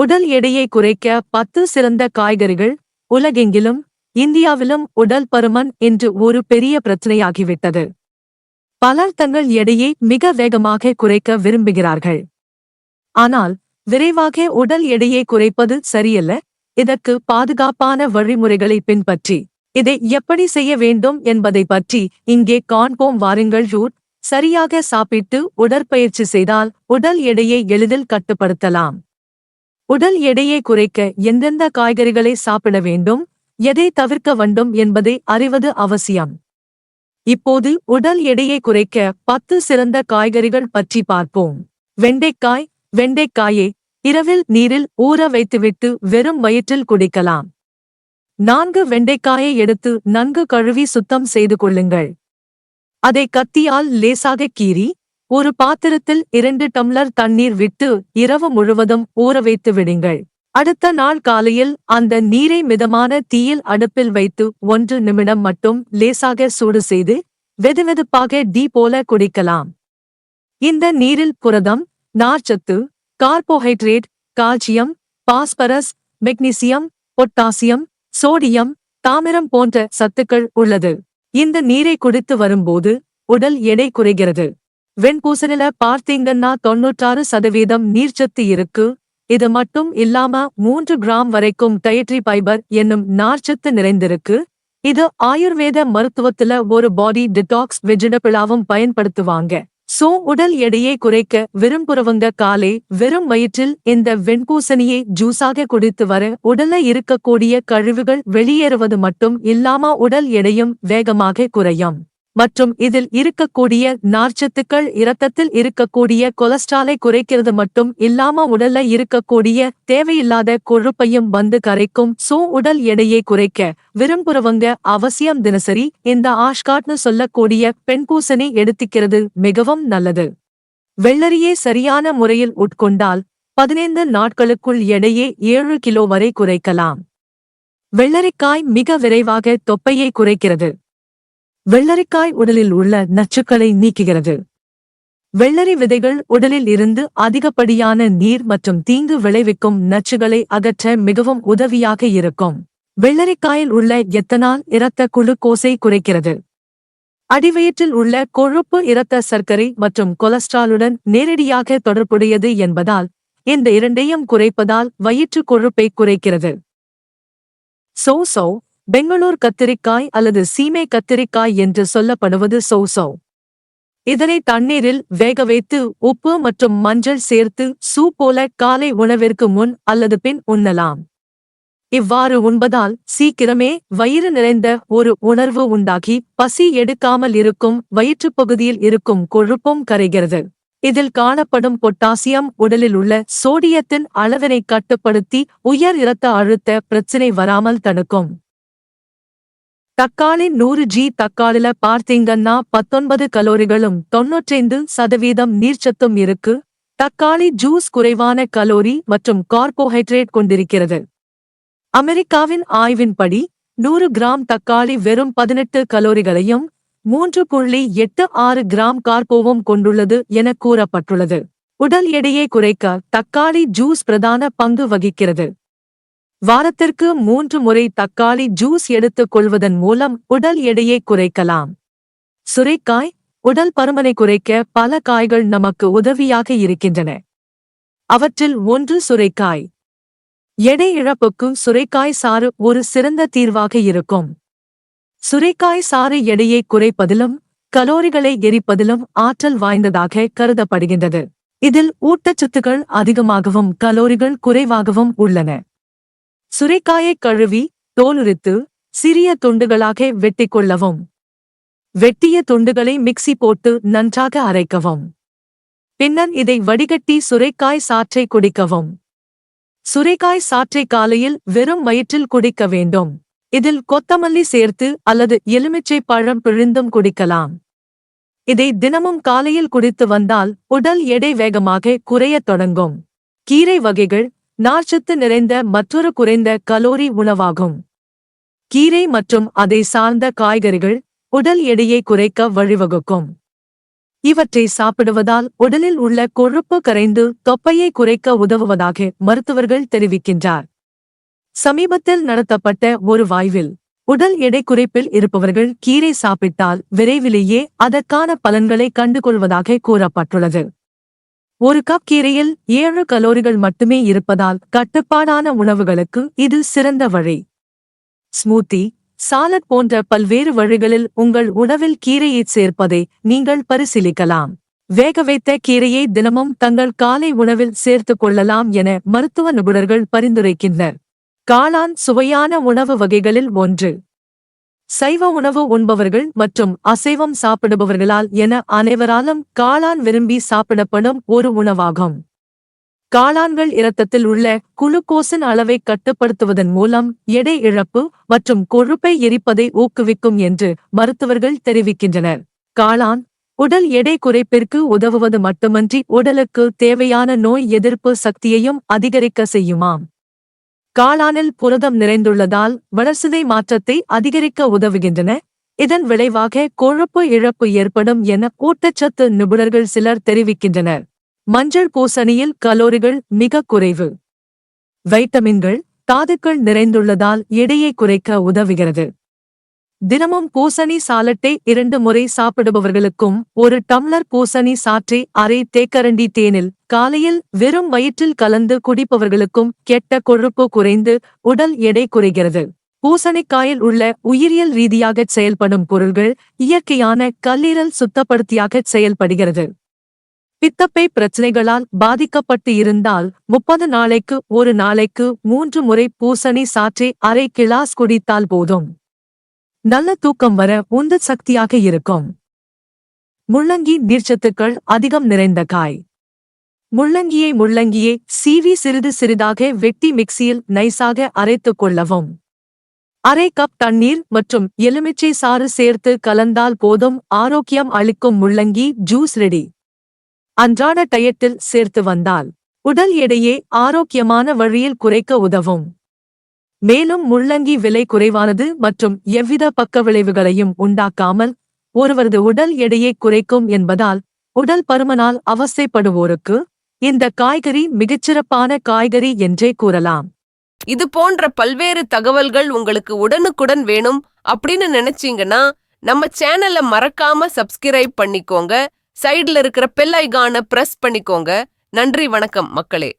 உடல் எடையை குறைக்க பத்து சிறந்த காய்கறிகள் உலகெங்கிலும் இந்தியாவிலும் உடல் பருமன் என்று ஒரு பெரிய பிரச்சனையாகிவிட்டது. பலர் தங்கள் எடையை மிக வேகமாக குறைக்க விரும்புகிறார்கள். ஆனால் விரைவாக உடல் எடையை குறைப்பது சரியல்ல இதற்கு பாதுகாப்பான வழிமுறைகளை பின்பற்றி இதை எப்படி செய்ய வேண்டும் என்பதை பற்றி இங்கே காண்போம் வாருங்கள் ரூட் சரியாக சாப்பிட்டு உடற்பயிற்சி செய்தால் உடல் எடையை எளிதில் கட்டுப்படுத்தலாம். உடல் எடையை குறைக்க எந்தெந்த காய்கறிகளை சாப்பிட வேண்டும் எதை தவிர்க்க வேண்டும் என்பதை அறிவது அவசியம். இப்போது உடல் எடையை குறைக்க பத்து சிறந்த காய்கறிகள் பற்றி பார்ப்போம். வெண்டைக்காய் வெண்டைக்காயை இரவில் நீரில் ஊற வைத்துவிட்டு வெறும் வயிற்றில் குடிக்கலாம். நான்கு வெண்டைக்காயை எடுத்து நன்கு கழுவி சுத்தம் செய்து கொள்ளுங்கள். அதை கத்தியால் லேசாக கீறி ஒரு பாத்திரத்தில் இரண்டு டம்ளர் தண்ணீர் விட்டு இரவு முழுவதும் ஊற வைத்து விடுங்கள். அடுத்த நாள் காலையில் அந்த நீரை மிதமான தீயில் அடுப்பில் வைத்து ஒன்று நிமிடம் மட்டும் லேசாக சூடு செய்து வெதுவெதுப்பாக டீ போல குடிக்கலாம். இந்த நீரில் புரதம் நார்ச்சத்து carbohydrate calcium phosphorus magnesium potassium sodium தாமிரம் போன்ற சத்துக்கள் உள்ளது. இந்த நீரை குடித்து வரும்போது உடல் எடை குறைகிறது. வெண்பூசணில பார்த்தீங்கன்னா தொண்ணூற்றாறு சதவீதம் நீர்ச்சத்து இருக்கு. இது மட்டும் இல்லாம மூன்று கிராம் வரைக்கும் டயட்ரி ஃபைபர் என்னும் நார்ச்சத்து நிறைந்திருக்கு. இது ஆயுர்வேத மருத்துவத்துல ஒரு பாடி டிடாக்ஸ் வெஜிடபிளாவும் பயன்படுத்துவாங்க. சோ உடல் எடையை குறைக்க விரும்புறவங்க காலை வெறும் வயிற்றில் இந்த வெண்பூசணியை ஜூஸாக குடித்து வர உடல்ல இருக்கக்கூடிய கழிவுகள் வெளியேறுவது மட்டும் இல்லாம உடல் எடையும் வேகமாக குறையும். மற்றும் இதில் இருக்கக்கூடிய நார்ச்சத்துக்கள் இரத்தத்தில் இருக்கக்கூடிய கொலஸ்ட்ராலை குறைக்கிறது மட்டும் இல்லாம உடல்ல இருக்கக்கூடிய தேவையில்லாத கொழுப்பையும் வந்து கரைக்கும் சோ உடல் எடையை குறைக்க விரும்புறவங்க அவசியம் தினசரி இந்த ஆஷ்காட்னு சொல்லக்கூடிய பெண் பூசணி எடுத்துக்கிறது மிகவும் நல்லது. வெள்ளரியை சரியான முறையில் உட்கொண்டால் பதினைந்து நாட்களுக்குள் எடையை ஏழு கிலோ வரை குறைக்கலாம். வெள்ளரிக்காய் மிக விரைவாக தொப்பையை குறைக்கிறது. வெள்ளரிக்காய் உடலில் உள்ள நச்சுக்களை நீக்குகிறது. வெள்ளரி விதைகள் உடலில் இருந்து அதிகப்படியான நீர் மற்றும் தீங்கு விளைவிக்கும் நச்சுகளை அகற்ற மிகவும் உதவியாக இருக்கும். வெள்ளரிக்காயில் உள்ள எத்தனால் இரத்த குளுக்கோஸை குறைக்கிறது. அடிவயிற்றில் உள்ள கொழுப்பு இரத்த சர்க்கரை மற்றும் கொலஸ்ட்ராலுடன் நேரடியாக தொடர்புடையது என்பதால் இந்த இரண்டையும் குறைப்பதால் வயிற்று கொழுப்பை குறைக்கிறது. சோசோ பெங்களூர் கத்திரிக்காய் அல்லது சீமை கத்திரிக்காய் என்று சொல்லப்படுவது சௌசௌ. இதனை தண்ணீரில் வேக வைத்து உப்பு மற்றும் மஞ்சள் சேர்த்து சூ போல காலை உணவிற்கு முன் அல்லது பின் உண்ணலாம். இவ்வாறு உண்பதால் சீக்கிரமே வயிறு நிறைந்த ஒரு உணர்வு உண்டாகி பசி எடுக்காமல் இருக்கும் வயிற்றுப் பகுதியில் இருக்கும் கொழுப்பும் கரைகிறது. இதில் காணப்படும் பொட்டாசியம் உடலில் உள்ள சோடியத்தின் அளவினை கட்டுப்படுத்தி உயர் இரத்த அழுத்த பிரச்சினை வராமல் தடுக்கும். தக்காளி நூறு ஜி தக்காளில பார்த்தீங்கன்னா பத்தொன்பது கலோரிகளும் தொன்னூற்றைந்து சதவீதம் நீர்ச்சத்தும் இருக்கு. தக்காளி ஜூஸ் குறைவான கலோரி மற்றும் கார்போஹைட்ரேட் கொண்டிருக்கிறது. அமெரிக்காவின் ஆய்வின்படி நூறு கிராம் தக்காளி வெறும் பதினெட்டு கலோரிகளையும் மூன்று புள்ளி எட்டு ஆறு கிராம் கார்போவும் கொண்டுள்ளது என கூறப்பட்டுள்ளது. உடல் எடையை குறைக்க தக்காளி ஜூஸ் பிரதான பங்கு வகிக்கிறது. வாரத்திற்கு மூன்று முறை தக்காளி ஜூஸ் எடுத்துக் கொள்வதன் மூலம் உடல் எடையை குறைக்கலாம். சுரைக்காய் உடல் பருமனை குறைக்க பல காய்கள் நமக்கு உதவியாக இருக்கின்றன. அவற்றில் ஒன்று சுரைக்காய். எடை இழப்புக்கு சுரைக்காய் சாறு ஒரு சிறந்த தீர்வாக இருக்கும். சுரைக்காய் சாறு எடையை குறைப்பதிலும் கலோரிகளை எரிப்பதிலும் ஆற்றல் வாய்ந்ததாக கருதப்படுகின்றது. இதில் ஊட்டச்சத்துக்கள் அதிகமாகவும் கலோரிகள் குறைவாகவும் உள்ளன. சுரைக்காயை கழுவி தோலுரித்து சிறிய துண்டுகளாக வெட்டிக் கொள்ளவும் வெட்டிய துண்டுகளை மிக்ஸி போட்டு நன்றாக அரைக்கவும். பின்னர் இதை வடிகட்டி சுரைக்காய் சாற்றை குடிக்கவும். சுரைக்காய் சாற்றை காலையில் வெறும் வயிற்றில் குடிக்க வேண்டும். இதில் கொத்தமல்லி சேர்த்து அல்லது எலுமிச்சை பழம் பிழிந்தும் குடிக்கலாம். இதை தினமும் காலையில் குடித்து வந்தால் உடல் எடை வேகமாக குறையத் தொடங்கும். கீரை வகைகள் நார்ச்சத்து நிறைந்த மற்றொரு குறைந்த கலோரி உணவாகும். கீரை மற்றும் அதை சார்ந்த காய்கறிகள் உடல் எடையை குறைக்க வழிவகுக்கும். இவற்றை சாப்பிடுவதால் உடலில் உள்ள கொழுப்பு கரைந்து தொப்பையை குறைக்க உதவுவதாக மருத்துவர்கள் தெரிவிக்கின்றார். சமீபத்தில் நடத்தப்பட்ட ஒரு வாய்வில் உடல் எடை குறைப்பில் இருப்பவர்கள் கீரை சாப்பிட்டால் விரைவிலேயே அதற்கான பலன்களை கண்டுகொள்வதாக கூறப்பட்டுள்ளது. ஒரு கப் கீரையில் ஏழு கலோரிகள் மட்டுமே இருப்பதால் கட்டுப்பாடான உணவுகளுக்கு இது சிறந்த வழி. ஸ்மூத்தி சாலட் போன்ற பல்வேறு வழிகளில் உங்கள் உணவில் கீரையை சேர்ப்பதை நீங்கள் பரிசீலிக்கலாம். வேக வைத்த கீரையை தினமும் தங்கள் காலை உணவில் சேர்த்துக் கொள்ளலாம் என மருத்துவ நிபுணர்கள் பரிந்துரைக்கின்றனர். காளான் சுவையான உணவு வகைகளில் ஒன்று. சைவ உணவு உண்பவர்கள் மற்றும் அசைவம் சாப்பிடுபவர்களால் என அனைவராலும் காளான் விரும்பி சாப்பிடப்படும் ஒரு உணவாகும். காளான்கள் இரத்தத்தில் உள்ள குளுக்கோசின் அளவை கட்டுப்படுத்துவதன் மூலம் எடை இழப்பு மற்றும் கொழுப்பை எரிப்பதை ஊக்குவிக்கும் என்று மருத்துவர்கள் தெரிவிக்கின்றனர். காளான் உடல் எடை குறைப்பிற்கு உதவுவது மட்டுமன்றி உடலுக்கு தேவையான நோய் எதிர்ப்பு சக்தியையும் அதிகரிக்க செய்யுமாம். காளானில் புரதம் நிறைந்துள்ளதால் வளர்சிதை மாற்றத்தை அதிகரிக்க உதவுகின்றன. இதன் விளைவாக கொழுப்பு இழப்பு ஏற்படும் என ஊட்டச்சத்து நிபுணர்கள் சிலர் தெரிவிக்கின்றனர். மஞ்சள் பூசணியில் கலோரிகள் மிக குறைவு. வைட்டமின்கள் தாதுக்கள் நிறைந்துள்ளதால் எடையை குறைக்க உதவுகிறது. தினமும் பூசணி சாலட்டை இரண்டு முறை சாப்பிடுபவர்களுக்கும் ஒரு டம்ளர் பூசணி சாற்றை அரை தேக்கரண்டி தேனில் காலையில் வெறும் வயிற்றில் கலந்து குடிப்பவர்களுக்கும் கெட்ட கொழுப்பு குறைந்து உடல் எடை குறைகிறது. பூசணிக்காயில் உள்ள உயிரியல் ரீதியாகச் செயல்படும் பொருள்கள் இயற்கையான கல்லீரல் சுத்தப்படுத்தியாகச் செயல்படுகிறது. பித்தப்பை பிரச்சனைகளால் பாதிக்கப்பட்டு இருந்தால் முப்பது நாளைக்கு ஒரு நாளைக்கு மூன்று முறை பூசணி சாற்றை அரை கிளாஸ் குடித்தால் போதும். நல்ல தூக்கம் வர உந்து சக்தியாக இருக்கும். முள்ளங்கி நீர்ச்சத்துக்கள் அதிகம் நிறைந்த காய். முள்ளங்கியை முள்ளங்கியை சீவி சிறிது சிறிதாக வெட்டி மிக்சியில் நைஸாக அரைத்துக் கொள்ளவும். அரை கப் தண்ணீர் மற்றும் எலுமிச்சை சாறு சேர்த்து கலந்தால் போதும் ஆரோக்கியம் அளிக்கும் முள்ளங்கி ஜூஸ் ரெடி. அன்றாட டயட்டில் சேர்த்து வந்தால் உடல் எடையை ஆரோக்கியமான வழியில் குறைக்க உதவும். மேலும் முள்ளங்கி விலை குறைவானது மற்றும் எவ்வித பக்க விளைவுகளையும் உண்டாக்காமல் ஒருவரது உடல் எடையை குறைக்கும் என்பதால் உடல் பருமனால் அவசைப்படுவோருக்கு இந்த காய்கறி மிகச்சிறப்பான காய்கறி என்றே கூறலாம். இது போன்ற பல்வேறு தகவல்கள் உங்களுக்கு உடனுக்குடன் வேணும் அப்படின்னு நினைச்சீங்கன்னா நம்ம சேனலை மறக்காம சப்ஸ்கிரைப் பண்ணிக்கோங்க. சைடுல இருக்கிற பெல் ஐகானை பிரஸ் பண்ணிக்கோங்க. நன்றி வணக்கம் மக்களே.